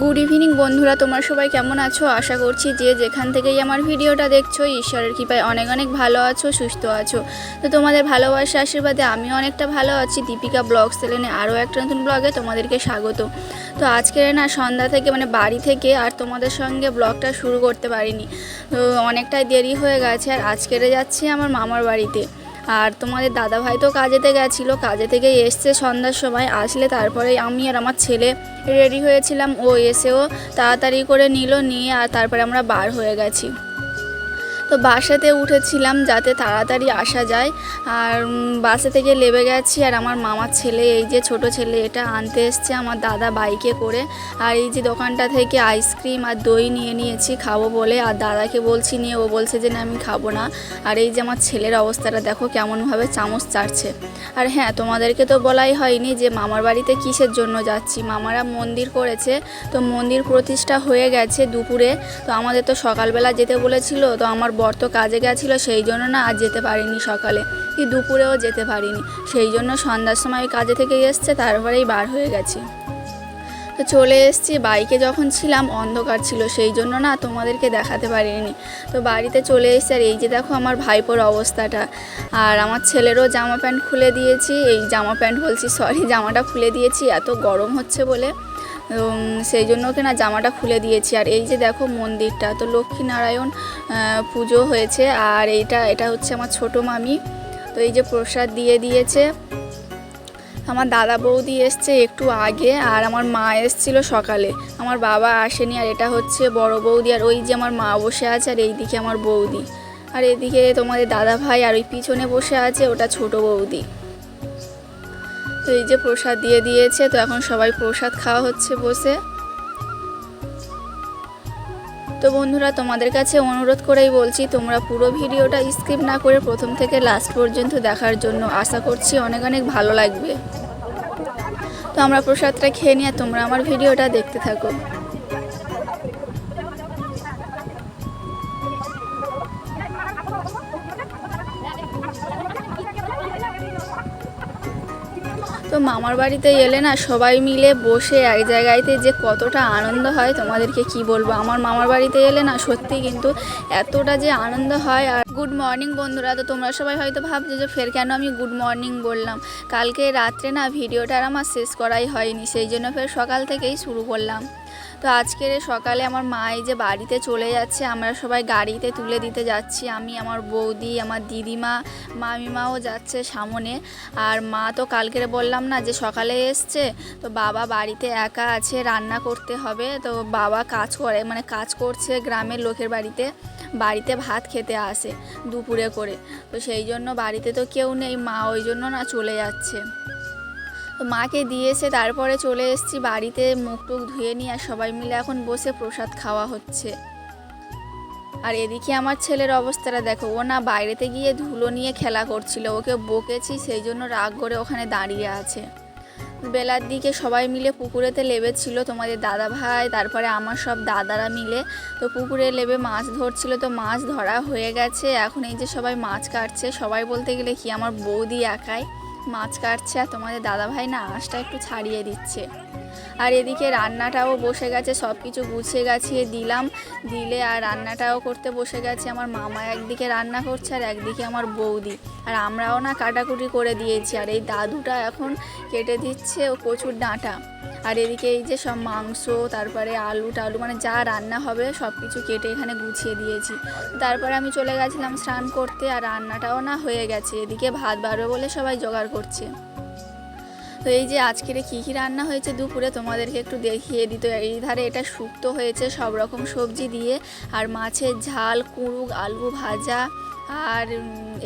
Good evening বন্ধুরা। তোমরা সবাই কেমন আছো? আশা করছি যে যেখান থেকেই আমার ভিডিওটা দেখছ, ঈশ্বরের কৃপায় অনেক অনেক ভালো আছো, সুস্থ আছো। তো তোমাদের ভালোবাসা, আশীর্বাদে আমিও অনেকটা ভালো আছি। দীপিকা ব্লগ সেলেনে আরও একটা নতুন ব্লগে তোমাদেরকে স্বাগত। তো আজকে না সন্ধ্যা থেকে মানে বাড়ি থেকে আর তোমাদের সঙ্গে ব্লগটা শুরু করতে পারিনি। তো অনেকটাই দেরি হয়ে গেছে আর আজকেরে যাচ্ছি আমার মামার বাড়িতে। আর তোমাদের দাদা ভাই তো কাজেতে গেছিল, কাজে থেকে এসছে সন্ধ্যার সময়, আসলে তারপরে আমি আর আমার ছেলে রেডি হয়েছিলাম, ও এসেও তাড়াতাড়ি করে নিল, নিয়ে আর তারপরে আমরা বার হয়ে গেছি। তো বাসাতে উঠেছিলাম যাতে তাড়াতাড়ি আসা যায়। আর বাসে থেকে লেবে গেছি আর আমার মামার ছেলে, এই যে ছোট ছেলে, এটা আনতে এসছে আমার দাদা বাইকে করে। আর এই যে দোকানটা থেকে আইসক্রিম আর দই নিয়ে নিয়েছি খাব বলে। আর দাদাকে বলছি নিয়ে, ও বলছে যে না, আমি খাব না। আর এই যে আমার ছেলের অবস্থাটা, দেখো কেমনভাবে চামচ চাড়ছে আর হ্যাঁ তোমাদেরকে তো বলাই হয়নি যে মামার বাড়িতে কিসের জন্য যাচ্ছি। মামারা মন্দির করেছে, তো মন্দির প্রতিষ্ঠা হয়ে গেছে দুপুরে। তো আমাদের তো সকালবেলা যেতে বলেছিল, তো আমার বর তো কাজে গেছিল, সেই জন্য না আজ যেতে পারিনি সকালে। কি দুপুরেও যেতে পারিনি। সেই জন্য সন্ধ্যার সময় কাজে থেকে এসছে, তারপরেই বার হয়ে গেছি। তো চলে এসেছি, বাইকে যখন ছিলাম, অন্ধকার ছিল, সেই জন্য না তোমাদেরকে দেখাতে পারিনি। তো বাড়িতে চলে এসেছি, আর এই যে দেখো আমার ভাইপোর অবস্থাটা। আর আমার ছেলেরও জামা প্যান্ট খুলে দিয়েছি, এই জামা প্যান্ট বলছি সরি জামাটা খুলে দিয়েছি, এত গরম হচ্ছে বলে। সেই জন্য ওকে না জামাটা খুলে দিয়েছি। আর এই যে দেখো মন্দিরটা, তো লক্ষ্মীনারায়ণ পুজো হয়েছে। আর এইটা, এটা হচ্ছে আমার ছোট মামি। তো এই যে প্রসাদ দিয়ে দিয়েছে। আমার দাদা বৌদি এসছে একটু আগে, আর আমার মা এসছিল সকালে। আমার বাবা আসেনি, আর এটা হচ্ছে বড় বৌদি। আর ওই যে আমার মা বসে আছে, আর এইদিকে আমার বৌদি। আর এদিকে তোমাদের দাদা ভাই, আর ওই পিছনে বসে আছে ওটা ছোট বৌদি। তো এই যে প্রসাদ দিয়ে দিয়েছে, তো এখন সবাই প্রসাদ খাওয়া হচ্ছে বসে। তো বন্ধুরা, তোমাদের কাছে অনুরোধ করেই বলছি, তোমরা পুরো ভিডিওটা স্কিপ না করে প্রথম থেকে লাস্ট পর্যন্ত দেখার জন্য আশা করছি অনেক অনেক ভালো লাগবে। তো আমরা প্রসাদটা খেয়ে নিয়ে তোমরা আমার ভিডিওটা দেখতে থাকো। তো মামার বাড়িতে এলে না সবাই মিলে বসে এক জায়গায়তে যে কতটা আনন্দ হয়, তোমাদেরকে কি বলব? আমার মামার বাড়িতে এলে না সত্যি কিন্তু এতটা যে আনন্দ হয় আর গুড মর্নিং বন্ধুরা, তো তোমরা সবাই হয়তো ভাবছ যে ফের কেন আমি গুড মর্নিং বললাম? কালকে রাত্রে না ভিডিওটা আর আমার শেষ করাই হয়নি, সেই জন্য ফের সকাল থেকেই শুরু করলাম। তো আজকের সকালে আমার মা যে বাড়িতে চলে যাচ্ছে, আমরা সবাই গাড়িতে তুলে দিতে যাচ্ছি। আমি, আমার বৌদি, আমার দিদিমা, মামিমাও যাচ্ছে সামনে। আর মা তো কালকের বললাম না যে সকালে এসছে, তো বাবা বাড়িতে একা আছে, রান্না করতে হবে। তো বাবা কাজ করে মানে কাজ করছে গ্রামের লোকের বাড়িতে বাড়িতে ভাত খেতে আসে দুপুরে করে। তো সেই জন্য বাড়িতে তো কেউ নেই, মা ওই জন্য না চলে যাচ্ছে। তো মাকে দিয়েছে, তারপরে চলে এসেছি বাড়িতে মুখ টুক ধুয়ে নিয়ে আর সবাই মিলে এখন বসে প্রসাদ খাওয়া হচ্ছে। আর এদিকে আমার ছেলের অবস্থাটা দেখো, ও না বাইরেতে গিয়ে ধুলো নিয়ে খেলা করছিল, ওকে বকেছি, সেই জন্য রাগ করে ওখানে দাঁড়িয়ে আছে। বেলার দিকে সবাই মিলে পুকুরেতে লেবেছিল, তোমাদের দাদা ভাই, তারপরে আমার সব দাদারা মিলে, তো পুকুরে লেবে মাছ ধরছিল, তো মাছ ধরা হয়ে গেছে, এখন এই যে সবাই মাছ কাটছে, সবাই বলতে গেলে কি আমার বৌদি একাই? মাছ কাটছে আর তোমাদের দাদা ভাই না আঁশটা একটু ছাড়িয়ে দিচ্ছে। আর এদিকে রান্নাটাও বসে গেছে সব কিছু গুছিয়ে গাছিয়ে দিলাম। দিলে আর রান্নাটাও করতে বসে গেছে। আমার মামা একদিকে রান্না করছে আর একদিকে আমার বৌদি। আর আমরাও না কাটাকুটি করে দিয়েছি। আর এই দাদুটা এখন কেটে দিচ্ছে ও কচুর ডাঁটা। আর এদিকে এই যে সব মাংস, তারপরে আলু টালু মানে যা রান্না হবে সব কিছু কেটে এখানে গুছিয়ে দিয়েছি। তারপরে আমি চলে গেছিলাম স্নান করতে আর রান্নাটাও না হয়ে গেছে। এদিকে ভাত বাড়বে বলে সবাই জোগাড় করছে। তো এই যে আজকের কী কী রান্না হয়েছে দুপুরে তোমাদেরকে একটু দেখিয়ে দিত এই ধারে এটা শুক্তো হয়েছে সব রকম সবজি দিয়ে, আর মাছের ঝাল কুড়ুক আলু ভাজা, আর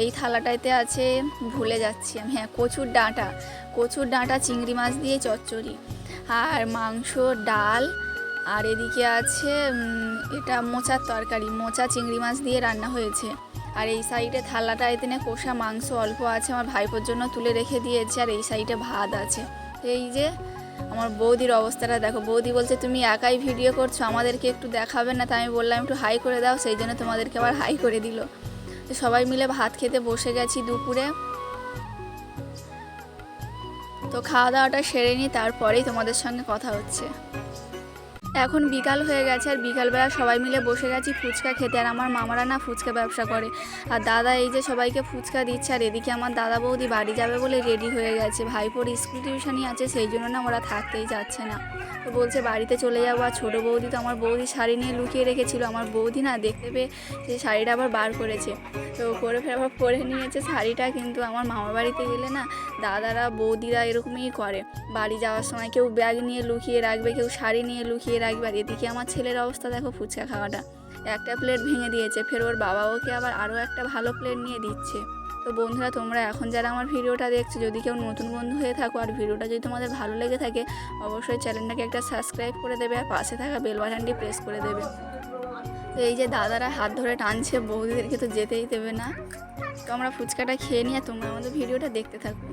এই থালাটাতে আছে, ভুলে যাচ্ছি আমি হ্যাঁ কচুর ডাঁটা কচুর ডাঁটা, চিংড়ি মাছ দিয়ে চচ্চড়ি, আর মাংস, ডাল, আর এদিকে আছে এটা মোচার তরকারি, মোচা, চিংড়ি মাছ দিয়ে রান্না হয়েছে। আর এই সাইডে থালাটা এখানে কষা মাংস অল্প আছে, আমার ভাইপোর জন্য তুলে রেখে দিয়েছে, আর এই সাইডে ভাত আছে। এই যে আমার বৌদির অবস্থাটা দেখো, বৌদি বলছে, তুমি একাই ভিডিও করছ, আমাদেরকে একটু দেখাবে না? তাই আমি বললাম, একটু হাই করে দাও, সেই জন্য তোমাদেরকে আবার হাই করে দিল। সবাই মিলে ভাত খেতে বসে গেছি দুপুরে। তো খাওয়া দাওয়াটা সেরে নিই তারপরেই তোমাদের সঙ্গে কথা হচ্ছে। এখন বিকাল হয়ে গেছে আর বিকালবেলা সবাই মিলে বসে গেছি ফুচকা খেতে আর আমার মামারা না ফুচকা ব্যবসা করে। আর দাদা এই যে সবাইকে ফুচকা দিচ্ছে আর এদিকে আমার দাদা বৌদি বাড়ি যাবে বলে রেডি হয়ে গেছে। ভাইপোর স্কুল টিউশনই আছে, সেই জন্য না ওরা থাকতেই যাচ্ছে না। তো বলছে বাড়িতে চলে যাব আর ছোটো বৌদি তো আমার বৌদি শাড়ি নিয়ে লুকিয়ে রেখেছিল। আমার বৌদি না দেখতে পেয়ে সেই শাড়িটা আবার বার করেছে। তো করে ফের আবার পরে নিয়েছে শাড়িটা কিন্তু আমার মামার বাড়িতে গেলে না দাদারা বৌদিরা এরকমই করে। বাড়ি যাওয়ার সময় কেউ ব্যাগ নিয়ে লুকিয়ে রাখবে, কেউ শাড়ি নিয়ে লুকিয়ে রাখবে আর এদিকে আমার ছেলের অবস্থা দেখো ফুচকা খাওয়াটা। একটা প্লেট ভেঙে দিয়েছে, ফের ওর বাবা ওকে আবার আরও একটা ভালো প্লেট নিয়ে দিচ্ছে। তো বন্ধুরা, তোমরা এখন যারা আমার ভিডিওটা দেখছ, যদি কেউ নতুন বন্ধু হয়ে থাকো আর ভিডিওটা যদি তোমাদের ভালো লেগে থাকে, অবশ্যই চ্যানেলটাকে একটা সাবস্ক্রাইব করে দেবে আর পাশে থাকা বেল বাটনটি প্রেস করে দেবে। তো এই যে দাদারা হাত ধরে টানছে, বৌদিদেরকে তো যেতেই দেবে না। তো আমরা ফুচকাটা খেয়ে নিয়ে তোমরা আমাদের ভিডিওটা দেখতে থাকো।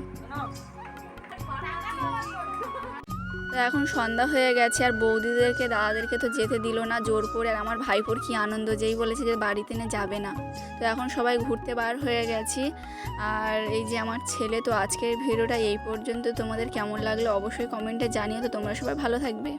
তো এখন সন্ধ্যা হয়ে গেছে আর বৌদিদেরকে, দাদাদেরকে তো যেতে দিল না জোর করে। আর আমার ভাইপোর কী আনন্দ যেই বলেছে যে বাড়িতে না যাবে না। তো এখন সবাই ঘুরতে বার হয়ে গেছি। আর এই যে আমার ছেলে, তো আজকের ভিডিওটা এই পর্যন্ত। তোমাদের কেমন লাগল অবশ্যই কমেন্টে জানিও। তো তোমরা সবাই ভালো থাকবে।